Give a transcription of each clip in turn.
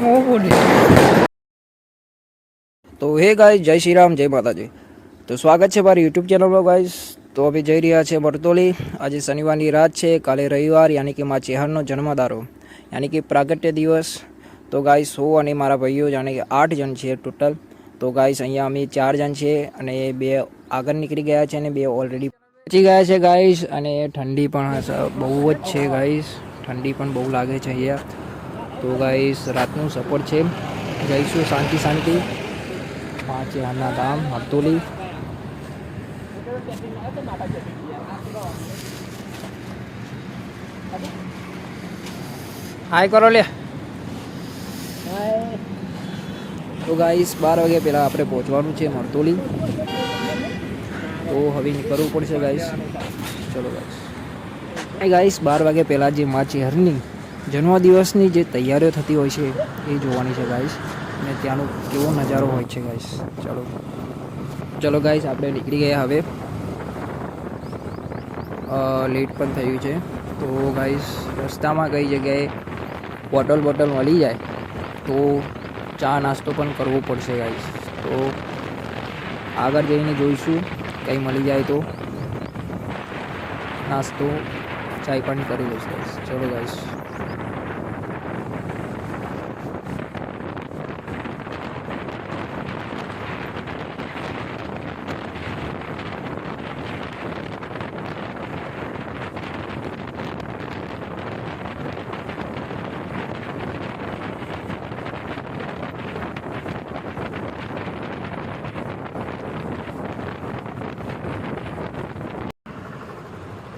બહુ ફૂટે. તો હે ગાય જય શ્રી રામ જય માતાજી. તો સ્વાગત છે મારી યુટ્યુબ ચેનલમાં ગાઈસ. તો અમે જઈ રહ્યા છે મરતોલી. આજે શનિવારની રાત છે કાલે રવિવાર યાની કે મા ચેહરનો જન્મદારો. યાની કે પ્રાગટ્ય દિવસ. તો ગાઈસ હું અને મારા ભાઈઓ જાણે કે આઠ જણ છે ટોટલ. તો ગાઈસ અહીંયા અમે ચાર જણ છીએ અને બે આગળ નીકળી ગયા છે અને બે ઓલરેડી પહોંચી ગયા છે ગાઈસ અને ઠંડી પણ બહુ જ છે ગાઈસ ઠંડી પણ બહુ લાગે છે અહીંયા. તો ગાઈસ રાતનું સપોર્ટ છે. જઈશું શાંતિ શાંતિ. પાંચના ગામ હરતોલી. હાય કરો લે. તો ગાઈસ બાર વાગે પહેલાં આપણે પહોંચવાનું છે મરતોલી તો હવે કરવું પડશે ગાઈસ ચલો ગાઈસ ગાઈસ બાર વાગે પહેલાં જે મા ચેહરની જન્મદિવસની જે તૈયારીઓ થતી હોય છે, એ જોવાની છે ગાઈસ અને ત્યાંનો કેવો નજારો હોય છે ગાઈસ ચલો. ચલો ગાઈસ આપણે નીકળી ગયા હવે. લેટ પણ થયું છે. તો ગાઈસ રસ્તામાં કઈ જગ્યાએ બોટલ બોટલ મળી જાય, તો ચા નાસ્તો પણ કરવો પડશે ગાઈસ તો આગળ જઈને જોઈશું. કંઈ મળી જાય તો નાસ્તો ચાય પણ કરી લઈશ ચલો ગાઈસ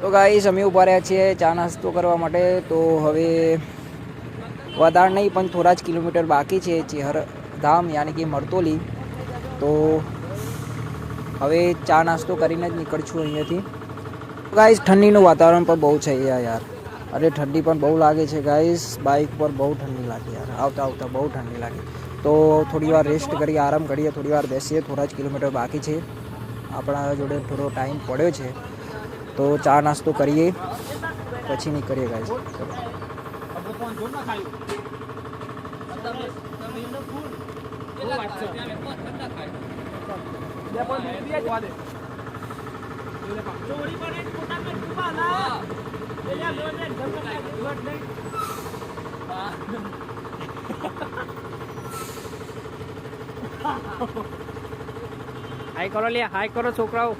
તો ગાઈસ અમે ઊભા રહ્યા છીએ ચા નાસ્તો કરવા માટે. તો હવે વધારે નહીં, પણ થોડા જ કિલોમીટર બાકી છે ચેહર ધામ, યાની કે મરતોલી. તો હવે ચા નાસ્તો કરીને જ નીકળશું અહીંયાથી. ગાઈસ ઠંડીનું વાતાવરણ પણ બહુ છે અહીંયા યાર. અરે, ઠંડી પણ બહુ લાગે છે ગાઈસ બાઇક પર બહુ ઠંડી લાગે યાર. આવતા આવતા બહુ ઠંડી લાગે. તો થોડી વાર રેસ્ટ કરીએ, આરામ કરીએ, થોડી વાર બેસીએ, થોડા જ કિલોમીટર બાકી છે. આપણા જોડે થોડો ટાઈમ પડ્યો છે. તો ચા નાસ્તો કરીએ પછી નીકળીએ ગાઈસ ચલો હાય કરો લે હાય કરો છોકરાઓ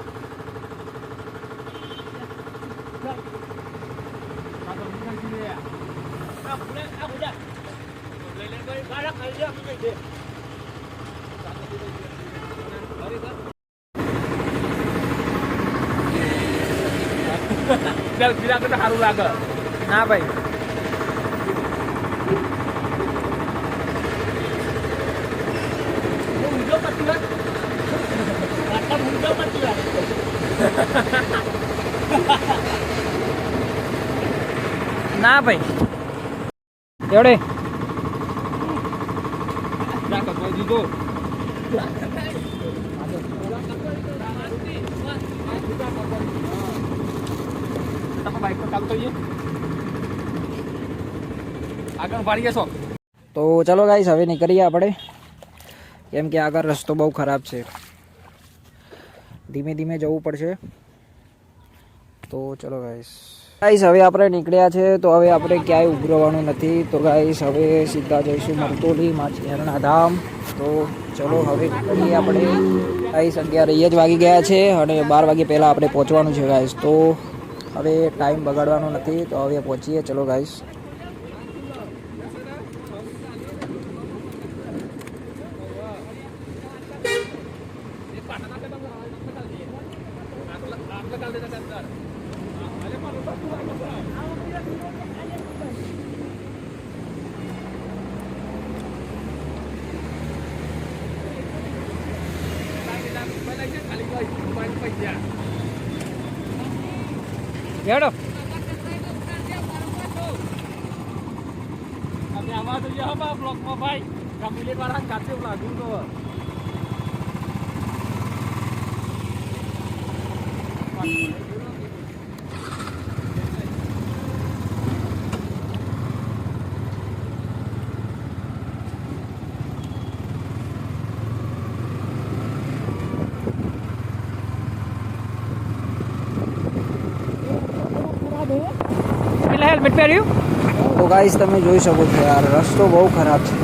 સારું લાગે. ના ભાઈ. ના ભાઈ. એવડે તો ચલો ગાઈસ હવે નીકળીએ આપણે. કેમ કે આગળ રસ્તો બહુ ખરાબ છે. ધીમે ધીમે જવું પડશે. તો ચલો ગાઈસ ગાઈસ હવે આપણે નીકળ્યા છે, તો હવે આપણે ક્યાંય ઉભરવાનું નથી. તો ગાઈસ હવે સીધા જઈશું મરતોલી માછીહરણા ધામ. તો ચલો, હવે આપણે ગાઈસ અગિયાર જ વાગી ગયા છે અને બાર વાગે પહેલાં આપણે પહોંચવાનું છે ગાઈસ તો હવે ટાઈમ બગાડવાનો નથી, તો હવે પહોંચીએ. ચલો ગાઈસ હેડો અમે આમાં તો જાવ બા બ્લોકમાં ભાઈ કામુલે વાળા કાચે લાગુ તો હેલ્મેટ પહેર્યું તો ગાઈસ તમે જોઈ શકો છો યાર રસ્તો બહુ ખરાબ છે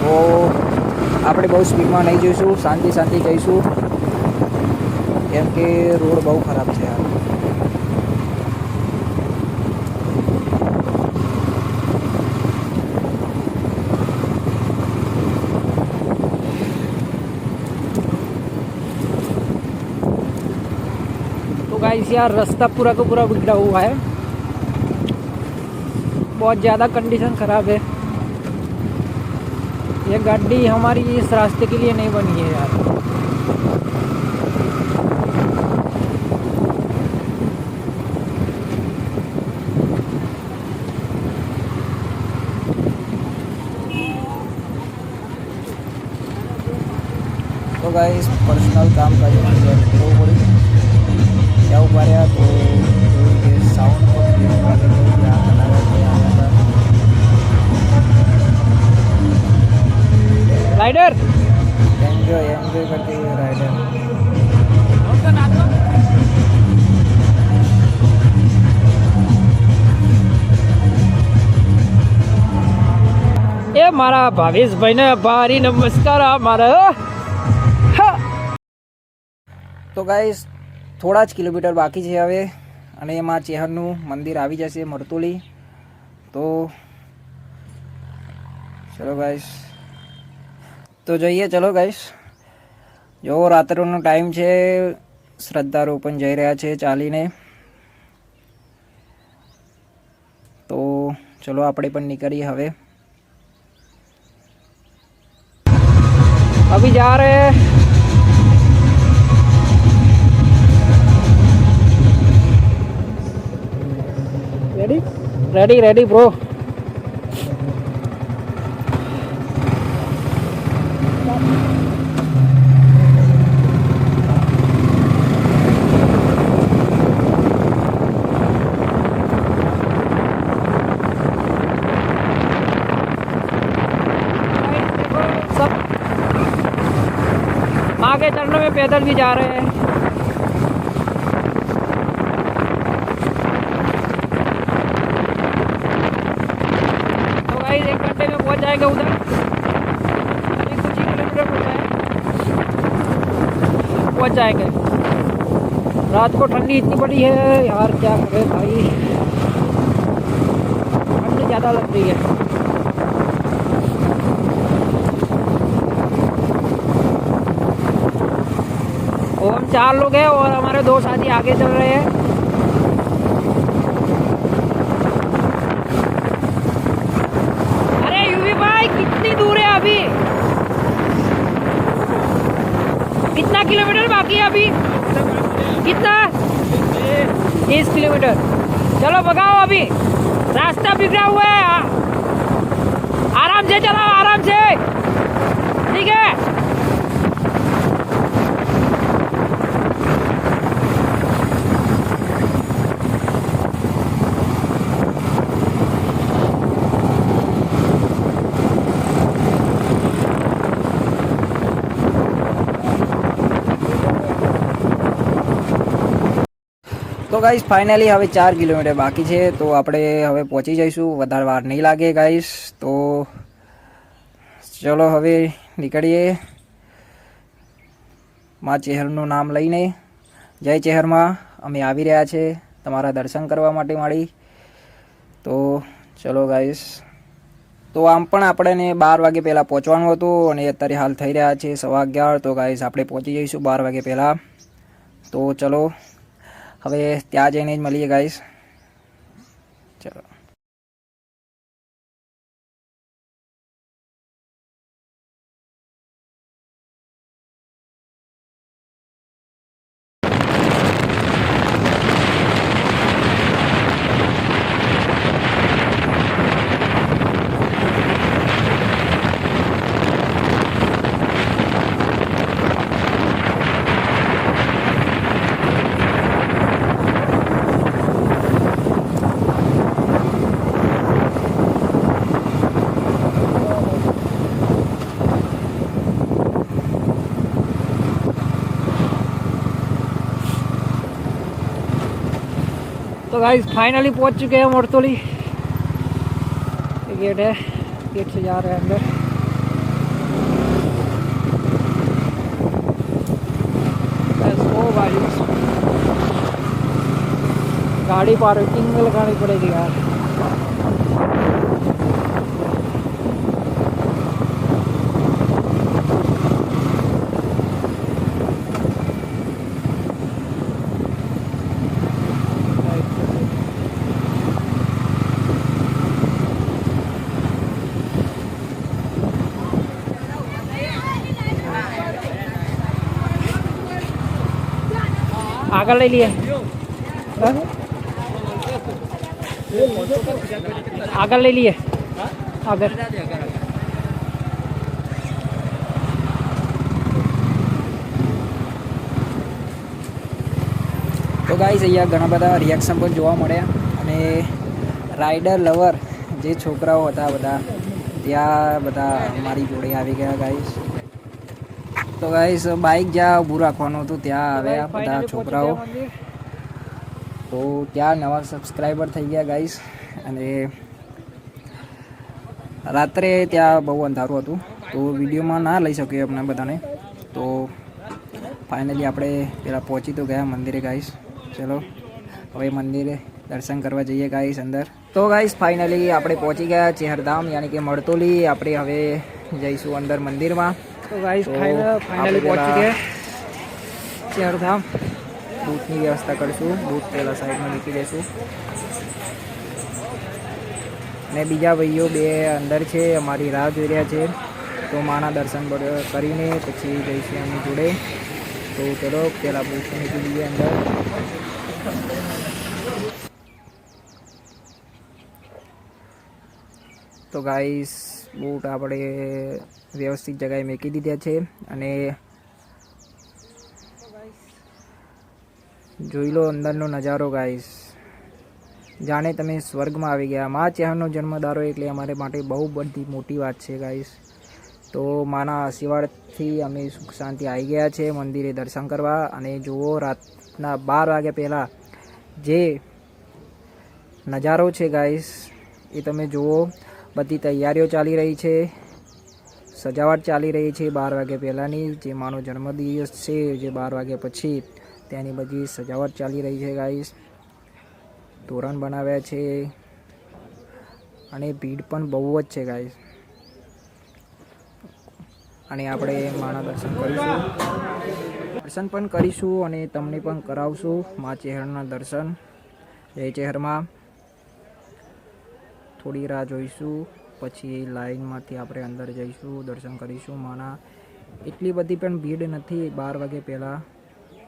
તો આપણે બહુ સ્પીડમાં નહીં જઈશું શાંતિ શાંતિ જઈશું કેમ કે રોડ બહુ ખરાબ છે યાર तो गाइस यार रास्ता पूरा का पूरा बिगड़ा हुआ है बहुत ज़्यादा कंडीशन ख़राब है ये गाड़ी हमारी इस रास्ते के लिए नहीं बनी है यार મારા ભાવેશભાઈને ભારી નમસ્કાર મારા તો ગાઈસ થોડા જ કિલોમીટર બાકી છે હવે અને એમાં ચેહરનું મંદિર આવી જશે, મરતુલી. તો ચલો ગાઈશ તો જઈએ, ચલો ગાઈશ જો રાત્રનો ટાઈમ છે શ્રદ્ધાળુ પણ જઈ રહ્યા છે ચાલીને. તો ચલો, આપણે પણ નીકળીએ હવે. अभी जा रहे हैं रेडी रेडी रेडी ब्रो पैदल भी जा रहे हैं। तो भाई एक घंटे में पहुँच जाएगा उधर। अभी कुछ ही किलोमीटर पहुँच जाए पहुँच जाएँगे। रात को ठंडी इतनी बड़ी है, यार क्या करें भाई। ठंड ज़्यादा लग रही है। चार लोग हैं और हमारे दो साथी आगे चल रहे हैं। अरे यूवी भाई दूर है अभी? कितना किलोमीटर बाकी है अभी? कितना? तीस किलोमीटर। चलो, भगाओ अभी। रास्ता बिगड़ा हुआ है। आराम से चलाओ, आराम से। ठीक है? તો ગાઈસ ફાઇનલી હવે ચાર કિલોમીટર બાકી છે, તો આપણે હવે પહોંચી જઈશું. વધારે વાર નહીં લાગે ગાઈસ તો ચલો હવે નીકળીએ. મા ચહેરનું નામ લઈને. જય ચહેરમાં. અમે આવી રહ્યા છે તમારા દર્શન કરવા માટે મારી તો ચલો ગાઈસ તો આમ પણ આપણને બાર વાગે પહેલાં પહોંચવાનું હતું અને અત્યારે હાલ થઈ રહ્યા છે સવા અગિયાર. તો ગાઈસ આપણે પહોંચી જઈશું બાર વાગે પહેલાં. તો ચલો હવે ત્યાં જઈને જ મળીએ ગાઈસ गाइस फाइनली पहुंच चुके हैं मरतोली गेट है गेट से जा रहे हैं अंदर Let's go, guys. गाड़ी पार्किंग में लगानी पड़ेगी यार આગળ લઈ લઈએ. આગળ લઈ લઈએ. આગળ. તો ગાઈઝ અહીંયા ઘણા બધા રિએક્શન પણ જોવા મળ્યા અને રાઇડર લવર જે છોકરાઓ હતા બધા, ત્યાં બધા મારી જોડે આવી ગયા ગાઈસ તો ગાઈસ બાઇક જ્યાં ઊભું રાખવાનું હતું ત્યાં આવ્યા બધા છોકરાઓ. તો ત્યાં નવા સબસ્ક્રાઈબર થઈ ગયા ગાઈસ અને રાત્રે ત્યાં બહુ અંધારું હતું. તો વિડીયોમાં ના લઈ શક્યો આપણે બધાને. તો ફાઇનલી આપણે પેલા પહોંચી તો ગયા મંદિરે ગાઈસ ચલો હવે મંદિરે દર્શન કરવા જઈએ ગાઈસ અંદર. તો ગાઈસ ફાઇનલી આપણે પહોંચી ગયા ચેહરધામ યાની કે મળતોલી. આપણે હવે જઈશું અંદર મંદિરમાં. તો ગાઈસ ફાઇનલી પહોંચી પેલા- ગયા. ચારધામ બૂથની વ્યવસ્થા કરીશું. બૂથ પહેલાં સાઈડમાં મૂકી દઈશું. અને બીજા ભાઈઓ બે અંદર છે અમારી રાહ જોઈ રહ્યા છે. તો માના દર્શન કરીને પછી જઈશું એમની જોડે. તો ચલો પહેલાં બૂથ મૂકી દઈએ અંદર. તો ગાઈસ બૂટ આપણે વ્યવસ્થિત જગાએ મૂકી દીધા છે અને જોઈ લો અંદરનો નજારો ગાઈસ જાણે તમે સ્વર્ગમાં આવી ગયા. મા ચહેરનો જન્મદારો એટલે અમારે માટે બહુ બધી મોટી વાત છે ગાઈસ તો માના આશીર્વાદથી અમે સુખ શાંતિ આવી ગયા છે મંદિરે દર્શન કરવા. અને જુઓ, રાતના બાર વાગ્યા પહેલાં જે નજારો છે ગાઈસ એ તમે જુઓ. બધી તૈયારીઓ ચાલી રહી છે. સજાવટ ચાલી રહી છે બાર વાગ્યા પહેલાંની. જે માનો જન્મદિવસ છે, જે બાર વાગ્યા પછી તેની બધી સજાવટ ચાલી રહી છે ગાઈસ તોરણ બનાવ્યા છે. અને ભીડ પણ બહુ જ છે ગાઈસ અને આપણે માણા દર્શન કરીશું. દર્શન પણ કરીશું અને તમને પણ કરાવશું મા ચેહરના દર્શન. જય ચેહરમાં. થોડી રાહ જોઈશું. પછી લાઇનમાંથી આપણે અંદર જઈશું, દર્શન કરીશું. માના એટલી બધી પણ ભીડ નથી બાર વાગે પહેલાં.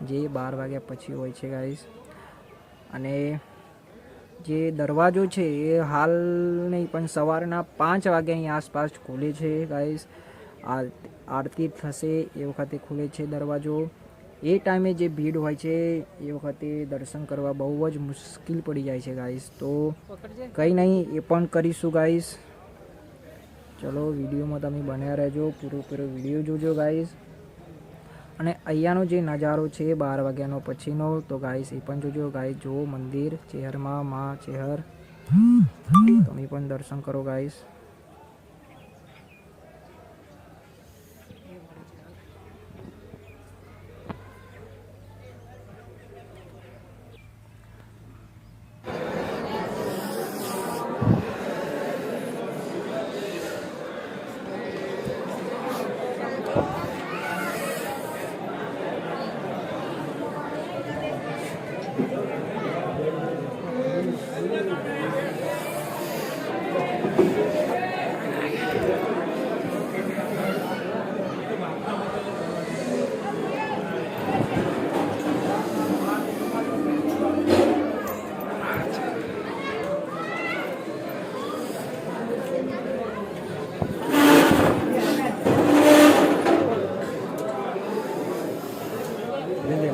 જે બાર વાગ્યા પછી હોય છે ગાઈસ અને જે દરવાજો છે, એ હાલ નહીં, પણ સવારના પાંચ વાગ્યાની આસપાસ ખુલે છે ગાઈસ આરતી થશે એ વખતે ખુલે છે દરવાજો. એ ટાઈમે જે ભીડ હોય છે એ વખતે દર્શન કરવા બહુ જ મુશ્કેલ પડી જાય છે ગાઈસ તો કંઈ નહીં એ પણ કરીશું ગાઈસ ચલો વિડીયોમાં તમે બન્યા રહેજો. પૂરો પૂરો વીડિયો જોજો ગાઈસ અને અહીંયાનો જે નજારો છે બાર વાગ્યાનો પછીનો તો ગાઈસ એ પણ જોજો. ગાઈસ જો મંદિર ચેહરમાં માં ચેહર. તમે પણ દર્શન કરો ગાઈસ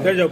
Đưa dục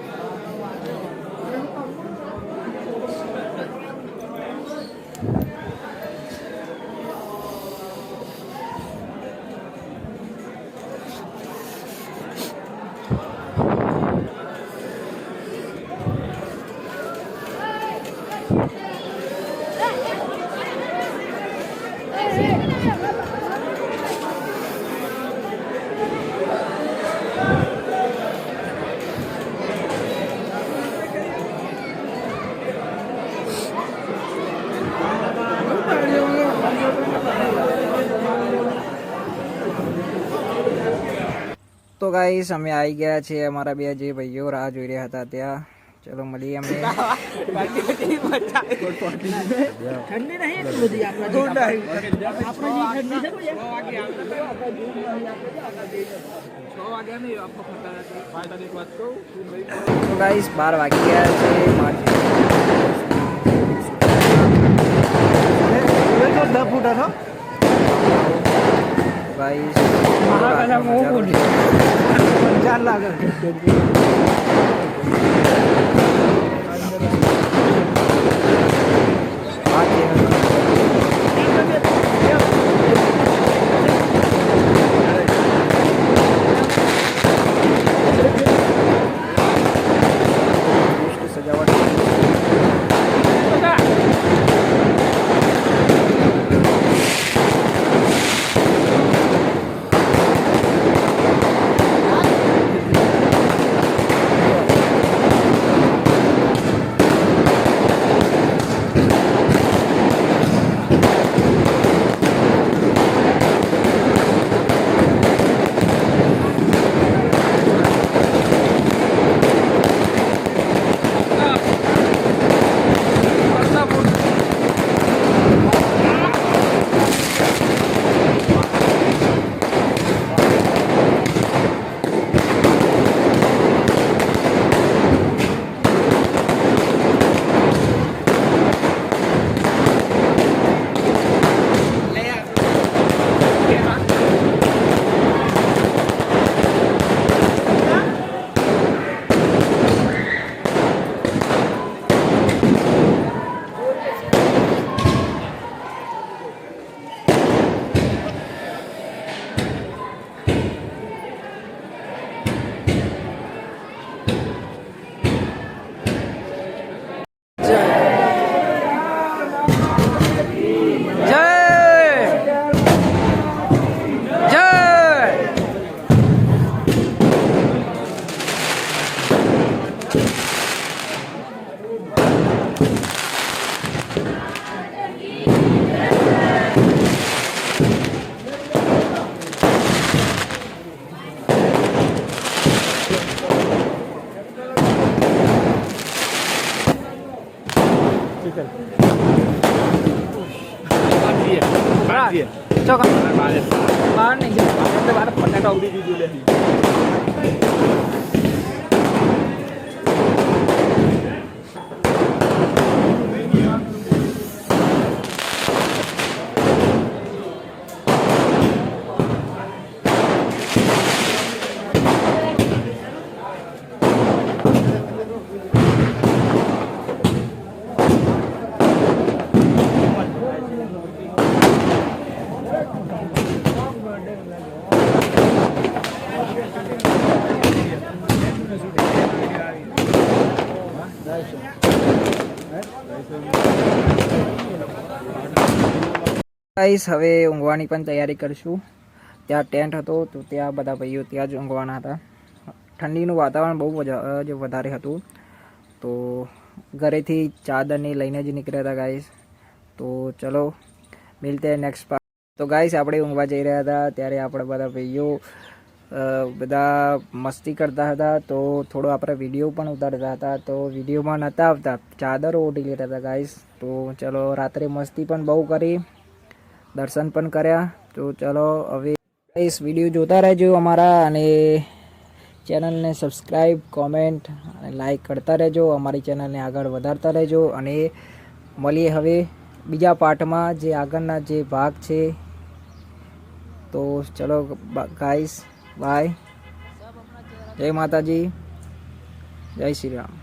તો ગાઈસ અમે આવી ગયા છીએ અમારા બે જે ભાઈઓ રાહ જોઈ રહ્યા હતા ત્યાં. ચલો મળીએ અમને તો ગાઈસ બાર વાગી ગયા છે માર- ગાઈસ આ ગાઈસ હવે ઊંઘવાની પણ તૈયારી કરશું. ત્યાં ટેન્ટ હતો તો ત્યાં બધા ભાઈઓ ત્યાં જ ઊંઘવાના હતા. ઠંડીનું વાતાવરણ બહુ જ વધારે હતું. તો ઘરેથી ચાદરની લઈને જ નીકળ્યા હતા ગાઈસ તો ચલો, મિલતે નેક્સ્ટ પાર્ટ તો ગાઈસ આપણે ઊંઘવા જઈ રહ્યા હતા. ત્યારે આપણે બધા ભાઈઓ બધા મસ્તી કરતા હતા. તો થોડો આપણે વીડિયો પણ ઉતારતા હતા. તો વિડીયોમાં નહોતા આવતા. ચાદરો ઓઢી લેતા હતા ગાઈસ તો ચલો, રાત્રે મસ્તી પણ બહુ કરી. દર્શન પણ કર્યા. તો ચલો હવે ગાઈસ વીડિયો જોતા રહેજો અમારા અને ચેનલને સબસ્ક્રાઈબ કોમેન્ટ અને લાઈક કરતા રહેજો. અમારી ચેનલને આગળ વધારતા રહેજો અને મળીએ હવે બીજા પાર્ટમાં જે આગળના જે ભાગ છે. તો ચલો ગાઈસ બાય જય માતાજી. જય શ્રી રામ.